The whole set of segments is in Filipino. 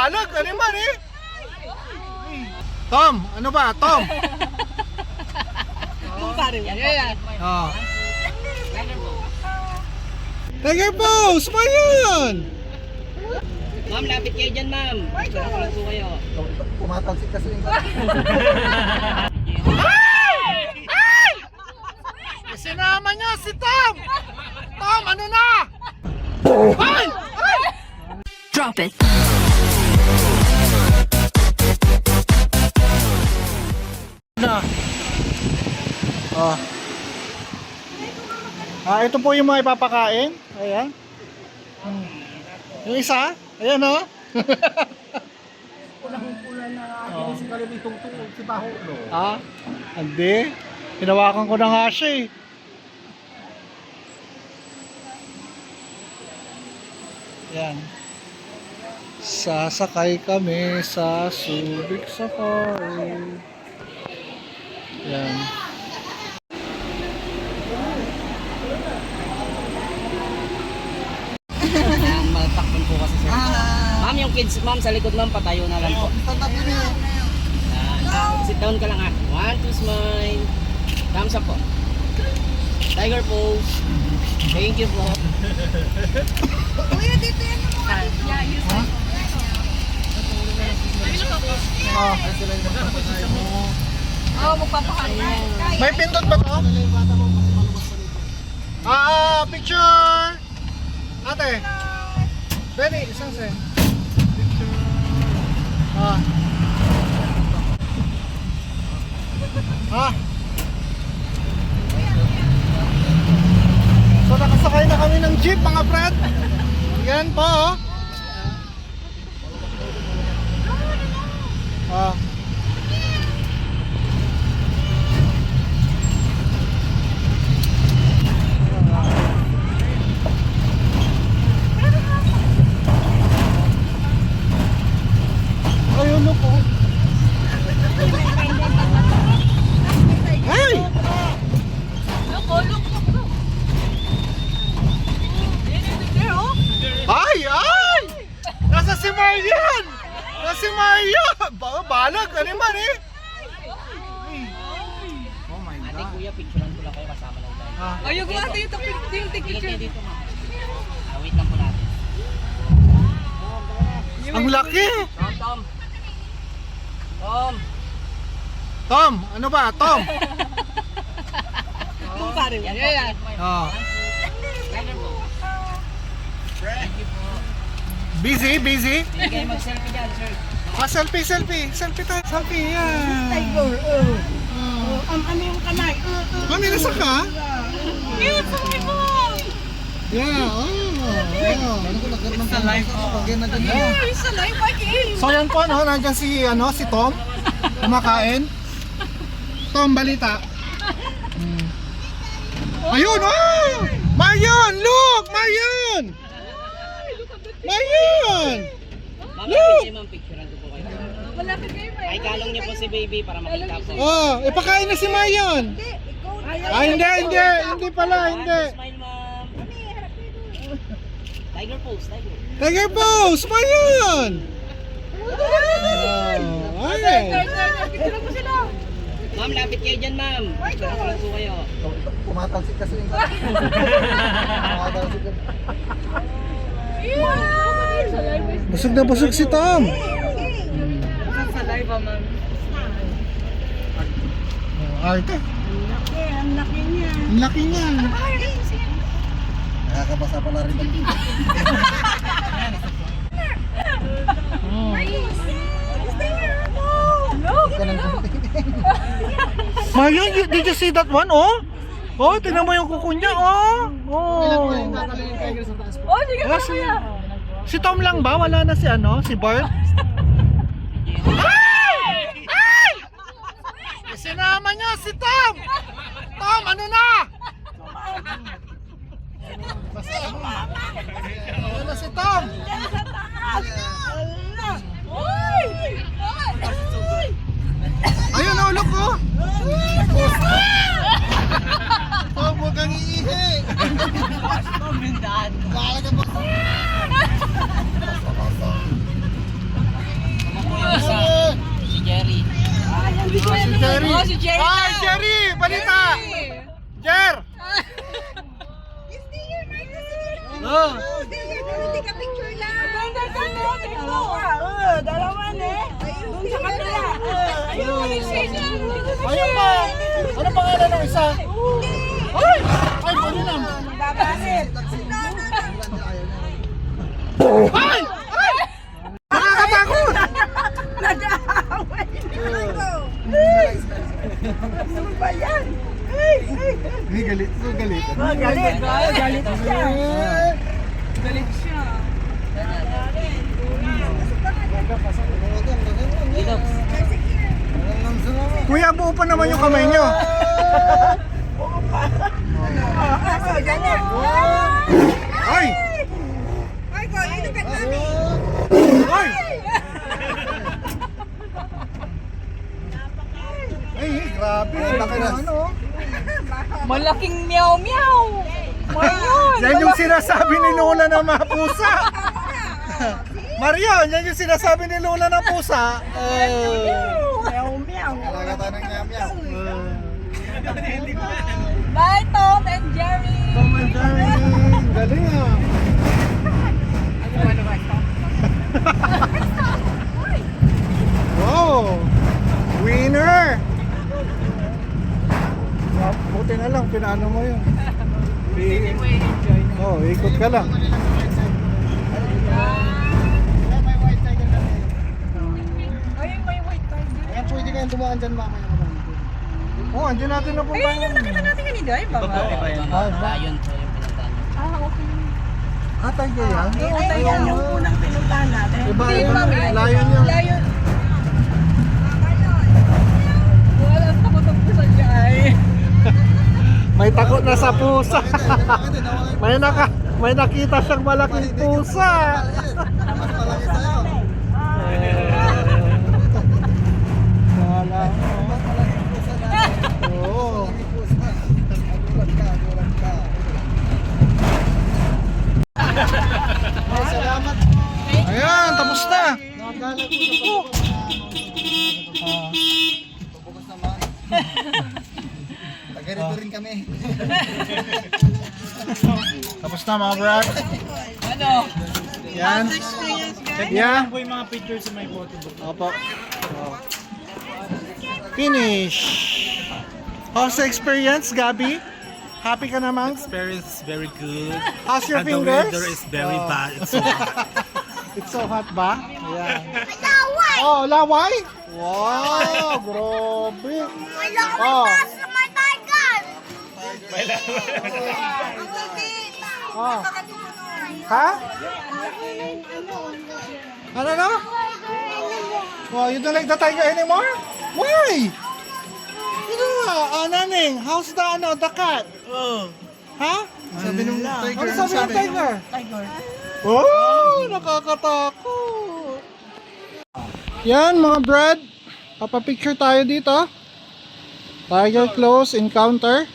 balag. Ano man eh? Tom, ano ba? Tom. Oh. Tiger pose! Pa yun! Ma'am, lapit kayo dyan, ma'am. Picture po kayo. Pumatalsik kasi yung Sinama niya si Tom! Tom, ano na? Ay! Ay! Drop it. Na. Oh. Ah, ito po yung mga ipapakain. Ayan. Hmm. Yung isa, ayan oh. Ako si Kalibitong tungkol si Baho. No? Ah, hindi. Hinawakan ko na nga siya eh. Yan. Sasakay kami sa Subic Safari. Yan. Ang matakpan po kasi sir. Ma'am, yung kids, ma'am, sa likod, ma'am, patayo na lang po. Yan. Sit down ka lang, ha. One, two, smile. Thumbs up po. Tiger pose. Thank you po. Ah. Oo, magpapakain. May pindot ba to? Ah, picture! Ate! Benny, isang sen. Picture. Ah. Ah. So nakasakay na kami ng jeep mga Brad. Yan po. oh. Ah. Ayun na po. Ay! Look, oh, look, look, look. Yan, yan, there, oh. Ay! Ay! Nasa si Marian! Nasa si Marian! Ba balag! Ano man eh? Oh my Ate, Picturean ko lang kayo kasama ng tayo. Ah. Ate yung tapik, yung kayo picture. dito, ma'am. Ah, wait lang po natin. Ang laki! Tom, Tom. Tom. Tom, ano ba? Tom! Kung pare, Yan po, yan, yan. Oh. Busy, busy. Hindi kayo mag-selfie dyan, sir. Ah, selfie, selfie. Selfie tayo. Selfie, yan. Tiger, oh. Oh, am ano yung kamay? Oh, oh. Mami, nasa ka? Yes, sabi mo! Yeah, oh. oh. It's a life. Yes, sa live game. So yan po, no? Nandiyan si, ano, si Tom. Kumakain. Tom, balita. Hmm. Ayun, oh! Marion, look! Marion! Marion! Look! Kayo, ko po kayo. Kayo pa. Ay, kalong niyo po si baby para makita po. Oh, ipakain na si Marion. Ah, hindi, hindi. Hindi pala, hindi. Smile, ma'am. Tiger pose, tiger. Tiger pose, Marion! Oh, ay. Picture mo sila. Ma'am, lapit kayo dyan, ma'am. Picturean ko po kayo. Pumatalsik kasi yung is Busog na busog si Tom. sa live, ah, ma'am. Oh, arte. Ang laki niya. Ang laki niya. Nakakabasa pala rin. Oh. Look! Marion, you- did you see that one? Oh? Oh, tingnan mo yung kuko niya, oh. Oh. Oh, sige Ah, pa si, si Tom lang ba? Wala na si ano? Si Bart? Ay! Ay! Niya si Tom! Tom, ano na? Ano na si Tom? Ayun, oh, look, oh. Tom, huwag kang iihi. Lalaga mo. Jerry. Oh, si Jerry Ah, daw. Jerry! Balita! Jer! Oh. Hindi ka picture lang. Ganda. Dalawa. Dalawa eh. Doon sa kabila. Ayun. Ayun pa! Ano pangalan ng isa? Ay! Ay, Bolinam! Babasit. Ay! Ay! Nakakatakot! Nag-aaway. Ano ba yan? Hindi galit. Hindi galit. Oh, galit. Oh, galit siya. Galit siya. Dito. Kuya, buo pa naman yung kamay nyo. Ah, ganyan. Ay! Ay, ko, ito ka namin. Ay! Ay, grabe. Laki na ano. oh. Malaking meow meow. Mayon. Yan yung sinasabi ni Lola na mga pusa. Marion, yan yung sinasabi ni Lola na pusa. Eh. Meow meow. Nagata ng yam-yam. Bye, Tom and Jerry. Tom and Jerry. Galing ah. wow! Winner! Ah, Buti na lang, pinano mo yun. Enjoy Oh, ikot ka lang. Ay, may white tiger. Ayan, pwede kayong dumaan dyan mamaya. Oh, andyan natin na. Ayun yung nakita natin kanina. Ay, baba. Layon po yung pinuntahan niyo. Ah, okay. Ah, tiger yan? Ay, yan yung unang pinuntahan natin. Iba, Hindi, iba. mami. Lion yun. Lion. Wala takot ang pusa niya ay. May takot na sa pusa. may naka may nakita siyang malaking pusa. Mas malaki sa'yo. Wala. Mas malaki pusa na. Oo. Salamat. Ayan, tapos na. Nakakala ko sa pagbukas naman. Taga-rito rin kami. Tapos na mga brad. Ano? Yan. Check yeah. po yung mga pictures sa my photo book. Opo. Oh. Finish. How's the experience, Gabi? Happy ka naman? Experience is very good. How's your and the fingers? weather is very Oh. bad. It's so hot. It's so hot ba? Ayan. Oh, laway? Wow, grabe. Oh. Oh. Ha? Ano no? Wow, you don't like the tiger anymore? Why? You know, uh, naning, how's the, ano, the cat? oh. Ha? Sabi nung tiger, Ano sabi ng tiger? Tiger. Oh, nakakatakot. Yan mga brad, papapicture tayo dito. Tiger close encounter.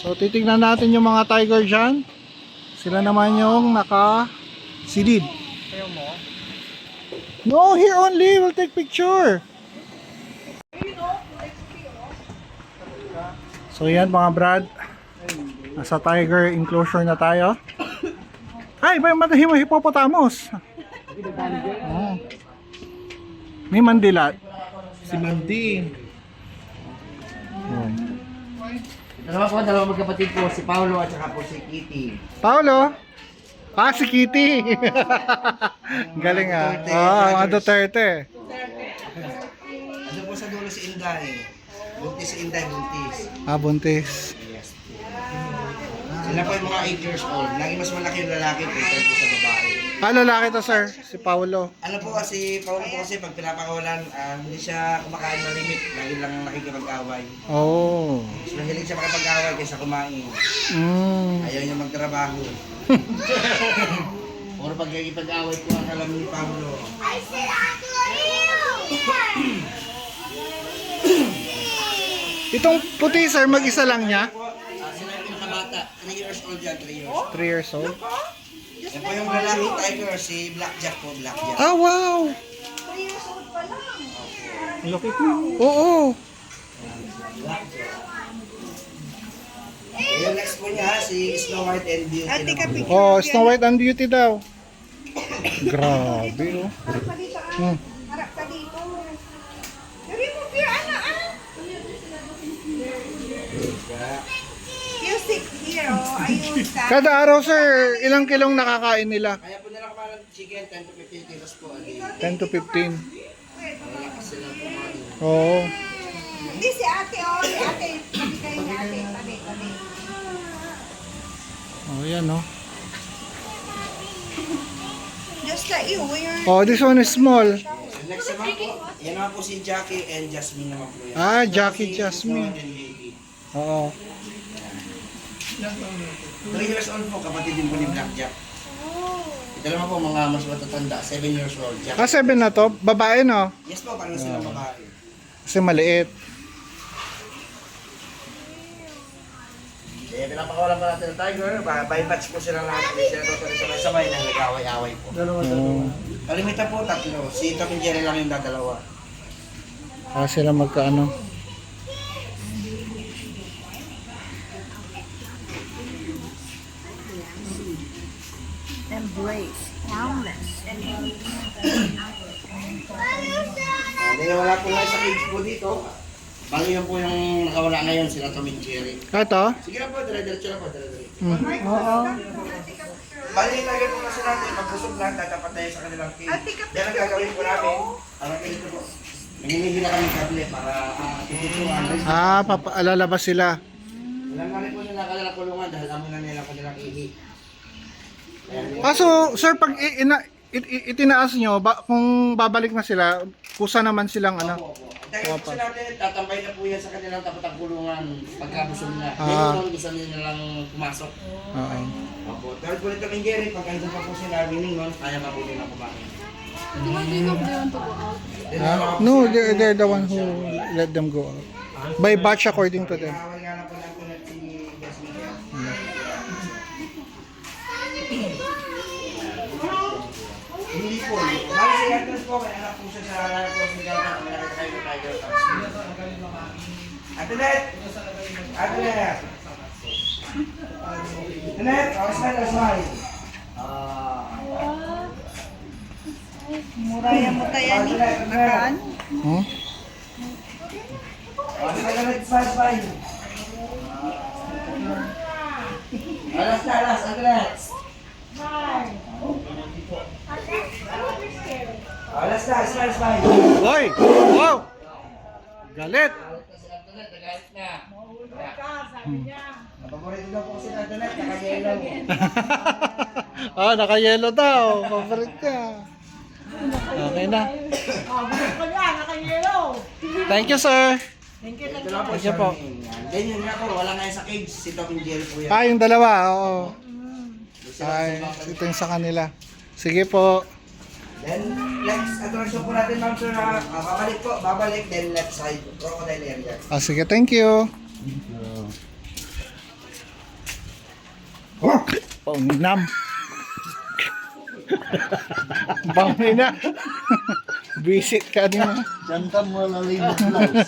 So titignan natin yung mga tiger dyan. Sila naman yung naka silid. No, here only. We'll take picture. So yan mga brad. Nasa tiger enclosure na tayo. Ay, may matahi mo hippopotamus. Oh. May mandilat. Si Mandy. Oh. Dalawa po, dalawa magkapatid po, si Paolo at saka po si Kitty. Paolo. Ah, si Kitty. Galing ah. Ah, mga Duterte. Ano po sa dulo si Inday? Buntis si Inday, buntis. Ah, buntis. Sila po yung mga 8 years old. Lagi mas malaki yung lalaki compared po sa babae. Ah, lalaki to sir. Si Paolo. Ano po kasi, Paolo po kasi pag pinapakawalan, ah, hindi siya kumakain na limit. Lagi lang nakikipag-away. Oh. Mas mahilig siya makipag-away kaysa kumain. Mm. Ayaw niya magtrabaho. Puro pag nakikipag-away po ang alam ni Paolo. Itong puti sir, mag-isa lang niya. Ah, sila yung pinakabata. 3 years old yan, 3 years. 3 years old. Yan po yung lalaki tiger, si Blackjack po, Blackjack. Ah, wow. Laki ko. Oo. Yung next po niya, si Snow White and Beauty. Ate ka picture. Oh, Snow White and Beauty daw. Grabe, oh. Hmm. Harap ka dito. Dari mo beer ano ah. You Ayun. Kada araw, sir, ilang kilong nakakain nila? Kaya po nila kumain ng chicken, 10 to 15 kilos po. a day. 10 to 15. Malakas sila kumain. Oo. Hindi si ate oh. Si ate. Tabi kayo ni ate. Tabi, tabi. Oh, yan, oh. Just like you. You're... Oh, this one is small. Next naman po, yan naman po si Jackie and Jasmine naman po yan. Ah, Jackie, Jasmine. Oo. 3 years old po, kapatid din po ni Blackjack. Ito naman po mga mas matatanda, 7 years old. Jack. Ah, 7 na to. Babae, no? Yes po, parang silang babae. Kasi maliit. Eh, pinapakawalan pa natin ng tiger. By, by batch po sila lahat. Hindi sila daw sabay-sabay na nag-away-away po. Oo. Kalimitan po tatlo. Si Tom and Jerry lang yung dadalawa. Ah, sila magkaano. Embrace. Boundless. Ah, Dahil wala po nga sa cage po dito. Bali po yung nakawala ngayon, sila Tom and Jerry. Ito? Sige na po, dire-diretso na po, dire-diretso. Hmm. Oo. Bali yung tiger po kasi natin, magbusog lang, tatapat tayo sa kanilang cage. Yan ang gagawin po namin. Para ganito po. Nanginigi na kami kable para uh. Ah, papaalalabas sila. Alam na rin po nila kanilang kulungan dahil amin na nila kanilang ihi. Ayan, Ah, so, sir, pag ina, it, it- itinaas nyo, ba, kung babalik na sila, kusa naman silang ano? Opo, opo. Dahil gusto natin, tatambay na po yan sa kanilang tapat ang kulungan pagkabusog na. Ah. Ngayon lang gusto nila lang pumasok. Oo. Opo. Dahil po nito ng Jerry, pag andun pa po sila, meaning nun, kaya pa po nila kumain. Ah, no, they're, they're the one who let them go out. By batch according to them. Nakawal nga na po lang po na si Jasmine. Hindi po. Bali si Atlas po, may anak po siya sa kayo ng Tiger Cubs. Ate Net! Ate Net! Ate Net! Oh, smile, smile. Ah. Muraya mo tayo Ate ni. Hmm? Ate Net, smile, smile. Alas na, alas, Ate Net. Na, smile, smile. Hoy! Wow! Galit! Paborito daw po kasi na naka-yellow. ah, naka-yellow daw. Favorite niya. Okay na. Thank you, sir. Ito lang po, Thank you po. Charmaine. Yan. Then yun nga po, wala nga sa cage, si Tom and Jerry po yan. Ah, yung dalawa, oo. Sila- Ay, ito yung sa kanila. Sige po. Then, next attraction po natin, ma'am sir, ha? Ah, babalik po, babalik, then left side, crocodile area. Ah, sige, thank you. Oh, pauninam. Paunina. Visit ka din. Jantan mo lalimot lang.